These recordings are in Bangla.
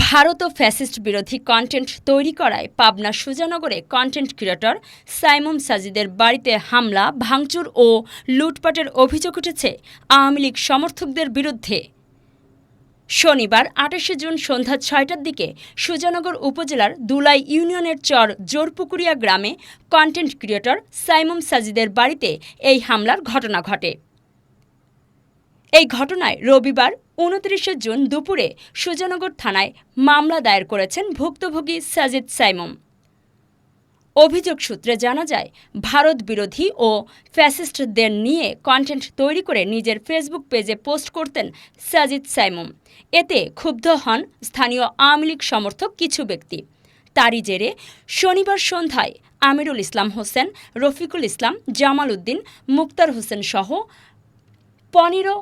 ভারত ও ফ্যাসিস্ট বিরোধী কন্টেন্ট তৈরি করায় পাবনা সুজানগরে কন্টেন্ট ক্রিয়েটর সাইমুম সাজিদের বাড়িতে হামলা, ভাঙচুর ও লুটপাটের অভিযোগ উঠেছে আওয়ামী লীগ সমর্থকদের বিরুদ্ধে। শনিবার আঠাশে জুন সন্ধ্যা ছয়টার দিকে সুজানগর উপজেলার দুলাই ইউনিয়নের চর জোরপুকুরিয়া গ্রামে কন্টেন্ট ক্রিয়েটর সাইমুম সাজিদের বাড়িতে এই হামলার ঘটনা ঘটে। এই ঘটনায় রবিবার উনত্রিশে জুন দুপুরে সুজনগর থানায় মামলা দায়ের করেছেন ভুক্তভোগী সাজিদ সাইমুম। অভিযোগ সূত্রে জানা যায়, ভারত বিরোধী ও ফ্যাসিস্টদের নিয়ে কন্টেন্ট তৈরি করে নিজের ফেসবুক পেজে পোস্ট করতেন সাজিদ সাইমুম। এতে ক্ষুব্ধ হন স্থানীয় আওয়ামী লীগ সমর্থক কিছু ব্যক্তি। তারই জেরে শনিবার সন্ধ্যায় আমিরুল ইসলাম হোসেন, রফিকুল ইসলাম, জামাল উদ্দিন, মুক্তার হোসেন সহ পনেরো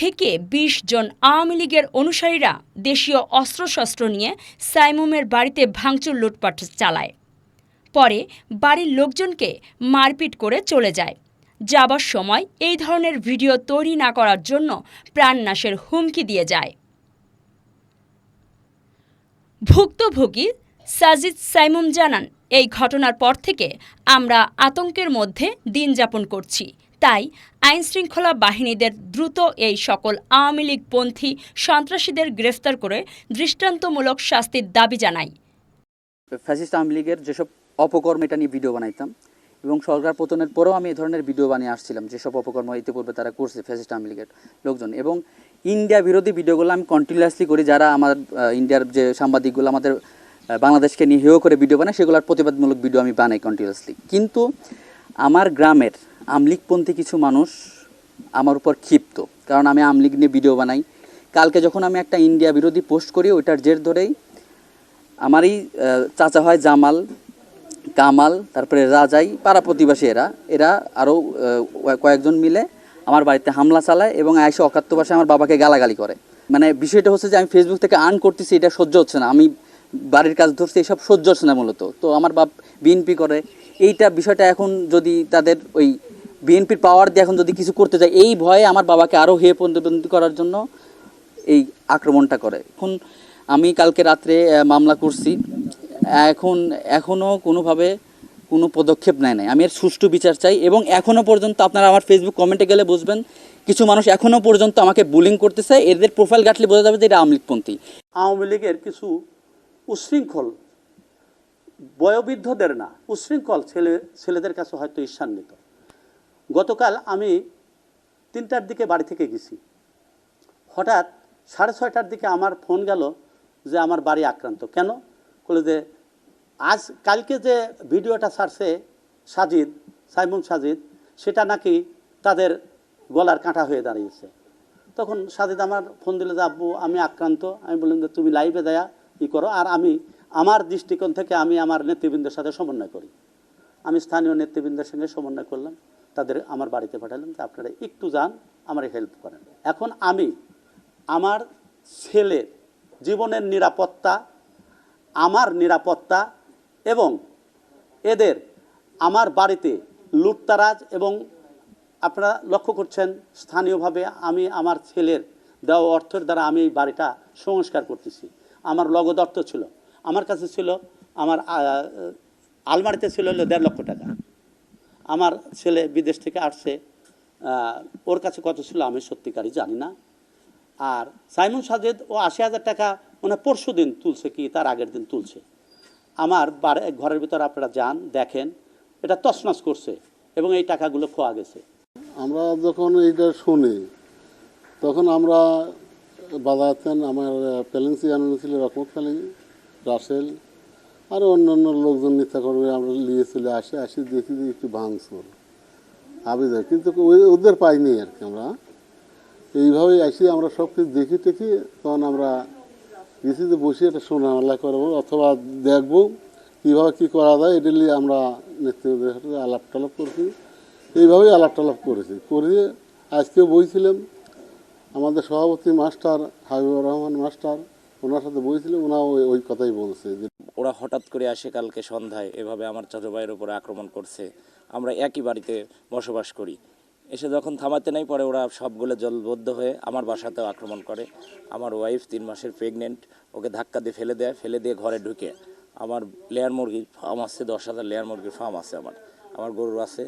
থেকে ২০ জন আওয়ামী লীগের অনুসারীরা দেশীয় অস্ত্রশস্ত্র নিয়ে সাইমুমের বাড়িতে ভাঙচুর লুটপাট চালায়। পরে বাড়ির লোকজনকে মারপিট করে চলে যায়। যাবার সময় এই ধরনের ভিডিও তৈরি না করার জন্য প্রাণনাশের হুমকি দিয়ে যায়। ভুক্তভোগী সাজিদ সাইমুম জানান, এই ঘটনার পর থেকে আমরা আতঙ্কের মধ্যে দিন যাপন করছি। তাই আইনশৃঙ্খলা বাহিনীদের দ্রুত এই সকল আওয়ামী লীগপন্থী সন্ত্রাসীদের গ্রেফতার করে দৃষ্টান্তমূলক শাস্তির দাবি জানাই ফ্যাসিস্ট আওয়ামী লীগের যেসব অপকর্ম এটা নিয়ে ভিডিও বানাইতাম এবং সরকার পতনের পরেও আমি এই ধরনের ভিডিও বানিয়ে আসছিলাম, যেসব অপকর্ম ইতিপূর্বে তারা করছে ফ্যাসিস্ট আওয়ামী লীগের লোকজন। এবং ইন্ডিয়া বিরোধী ভিডিওগুলো আমি কন্টিনিউয়াসলি করি, যারা আমার ইন্ডিয়ার যে সাংবাদিকগুলো আমাদের বাংলাদেশকে নিয়ে হেয় করে ভিডিও বানায়, সেগুলোর প্রতিবাদমূলক ভিডিও আমি বানাই কন্টিনিউয়াসলি কিন্তু আমার গ্রামের আমলিগপন্থী কিছু মানুষ আমার উপর ক্ষিপ্ত, কারণ আমি আমলিগ নিয়ে ভিডিও বানাই। কালকে যখন আমি একটা ইন্ডিয়া বিরোধী পোস্ট করি, ওইটার জের ধরেই আমারই চাচা হয় জামাল, কামাল, তারপরে রাজাই, পাড়া প্রতিবাসী এরা। এরা আরও কয়েকজন মিলে আমার বাড়িতে হামলা চালায় এবং আয়সা অকাত্য ভাষায় আমার বাবাকে গালাগালি করে। মানে বিষয়টা হচ্ছে যে আমি ফেসবুক থেকে আর্ন করতেছি, এটা সহ্য হচ্ছে না। আমি বাড়ির কাজ ধরছি, এসব সহ্য হচ্ছে না মূলত। তো আমার বাপ বিএনপি করে। এইটা বিষয়টা এখন যদি তাদের ওই বিএনপির পাওয়ার দিয়ে এখন যদি কিছু করতে যায়, এই ভয়ে আমার বাবাকে আরও হেয় প্রতিবন্ধী করার জন্য এই আক্রমণটা করে। এখন আমি কালকে রাত্রে মামলা করছি। এখন এখনও কোনোভাবে কোনো পদক্ষেপ নেয় নাই। আমি এর সুষ্ঠু বিচার চাই এবং এখনও পর্যন্ত আপনারা আমার ফেসবুক কমেন্টে গেলে বুঝবেন, কিছু মানুষ এখনও পর্যন্ত আমাকে বুলিং করতেছে। এদের প্রোফাইল ঘাটলে বোঝা যাবে যে এটা আমলিকপন্থী আওয়ামী লীগের কিছু উশৃঙ্খল, বয়োবৃদ্ধদের না, উশৃঙ্খল ছেলে, ছেলেদের কাছে হয়তো ঈর্ষান্বিত। গতকাল আমি তিনটার দিকে বাড়ি থেকে গেছি। হঠাৎ সাড়ে ছয়টার দিকে আমার ফোন গেল যে আমার বাড়ি আক্রান্ত। কেন? বলে যে আজ কালকে যে ভিডিওটা ছাড়ছে সাজিদ সাইমুম সাজিদ, সেটা নাকি তাদের গলার কাঁটা হয়ে দাঁড়িয়েছে। তখন সাজিদ আমার ফোন দিলে যে, আব্বু, আমি আক্রান্ত। আমি বললাম যে, তুমি লাইভে দেয়া ই করো আর আমি, আমার দৃষ্টিকোণ থেকে আমি আমার নেতৃবৃন্দের সাথে সমন্বয় করি। আমি স্থানীয় নেতৃবৃন্দের সঙ্গে সমন্বয় করলাম। তাদের আমার বাড়িতে পাঠালাম যে আপনারা একটু যান, আমার হেল্প করেন। এখন আমি আমার ছেলের জীবনের নিরাপত্তা, আমার নিরাপত্তা এবং এদের আমার বাড়িতে লুটতারাজ এবং আপনারা লক্ষ্য করছেন, স্থানীয়ভাবে আমি আমার ছেলের দেওয়া অর্থের দ্বারা আমি এই বাড়িটা সংস্কার করতেছি। আমার লগদ অর্থ ছিল। আমার কাছে ছিল, আমার আলমারিতে ছিল দেড় লক্ষ টাকা। আমার ছেলে বিদেশ থেকে আসছে ওর কাছে কত ছিল আমি সত্যিকারই জানি না। আর সাইমন সাজেদ, ও আশি হাজার টাকা মানে পরশু দিন তুলছে কি তার আগের দিন তুলছে। আমার বাড়ি, ঘরের ভিতর আপনারা যান, দেখেন, এটা তছনছ করছে এবং এই টাকাগুলো খোয়া গেছে। আমরা যখন এইটা শুনি, তখন আমরা বাজাতেন আমার প্যালেন্সি আনন্দ ছিল ফেলেন রাসেল আর অন্য অন্য লোকজন নিত্যা করবে আমরা নিয়ে চলে আসে, আসি দেখি যে একটু ভাঙচুর। আবেদন। কিন্তু ওদের পাইনি আর কি আমরা। এইভাবে আসি, আমরা সব কিছু দেখি টেখি, তখন আমরা গেছি যে বসে এটা শোনামেলা করব, অথবা দেখব কীভাবে কী করা যায়, এটা নিয়ে আমরা নেতৃত্বের সাথে আলাপ টালাপ করছি। এইভাবেই আলাপ টালাপ করেছি। করে আজকে বইছিলাম। আমাদের সভাপতি মাস্টার হাবিবুর রহমান মাস্টার, ওনার সাথে বইছিলাম ওনা ওই ওই কথাই বলছে ওরা হঠাৎ করে আসে কালকে সন্ধ্যায়, এভাবে আমার চাচা ভাইয়ের উপরে আক্রমণ করছে। আমরা একই বাড়িতে বসবাস করি। এসে যখন থামাতে নাই, পরে ওরা সবগুলো জলবদ্ধ হয়ে আমার বাসাতেও আক্রমণ করে। আমার ওয়াইফ তিন মাসের প্রেগনেন্ট ওকে ধাক্কা দিয়ে ফেলে দেয়, ফেলে দিয়ে ঘরে ঢুকে। আমার লেয়ার মুরগির ফার্ম আছে, দশ হাজার লেয়ার মুরগির ফার্ম আছে আমার। আমার গরু আছে,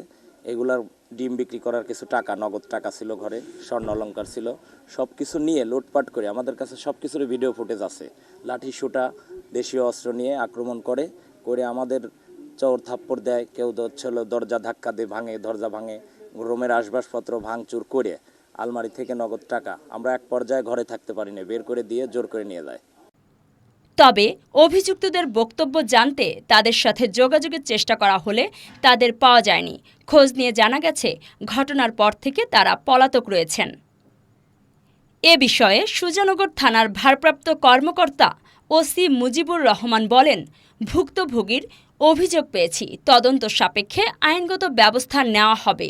এগুলার ডিম বিক্রি করার কিছু টাকা, নগদ টাকা ছিল ঘরে, স্বর্ণ অলঙ্কার ছিল সব কিছু নিয়ে লুটপাট করে আমাদের কাছে সব কিছুর ভিডিও ফুটেজ আছে। লাঠি সুটা, দেশীয় অস্ত্র নিয়ে আক্রমণ করে করে আমাদের চোর থাপ্পড় দেয়, কেউ হচ্ছিল দরজা ধাক্কা দিয়ে ভাঙে, দরজা ভাঙে, রুমের আসবাবপত্র ভাঙচুর করে, আলমারি থেকে নগদ টাকা, আমরা এক পর্যায়ে ঘরে থাকতে পারি না বের করে দিয়ে জোর করে নিয়ে যায়। তবে অভিযুক্তদের বক্তব্য জানতে তাদের সাথে যোগাযোগের চেষ্টা করা হলে তাদের পাওয়া যায়নি। খোঁজ নিয়ে জানা গেছে, ঘটনার পর থেকে তারা পলাতক রয়েছেন। এ বিষয়ে সুজানগর থানার ভারপ্রাপ্ত কর্মকর্তা ওসি মুজিবুর রহমান বলেন, ভুক্তভোগীর অভিযোগ পেয়েছি, তদন্ত সাপেক্ষে আইনগত ব্যবস্থা নেওয়া হবে।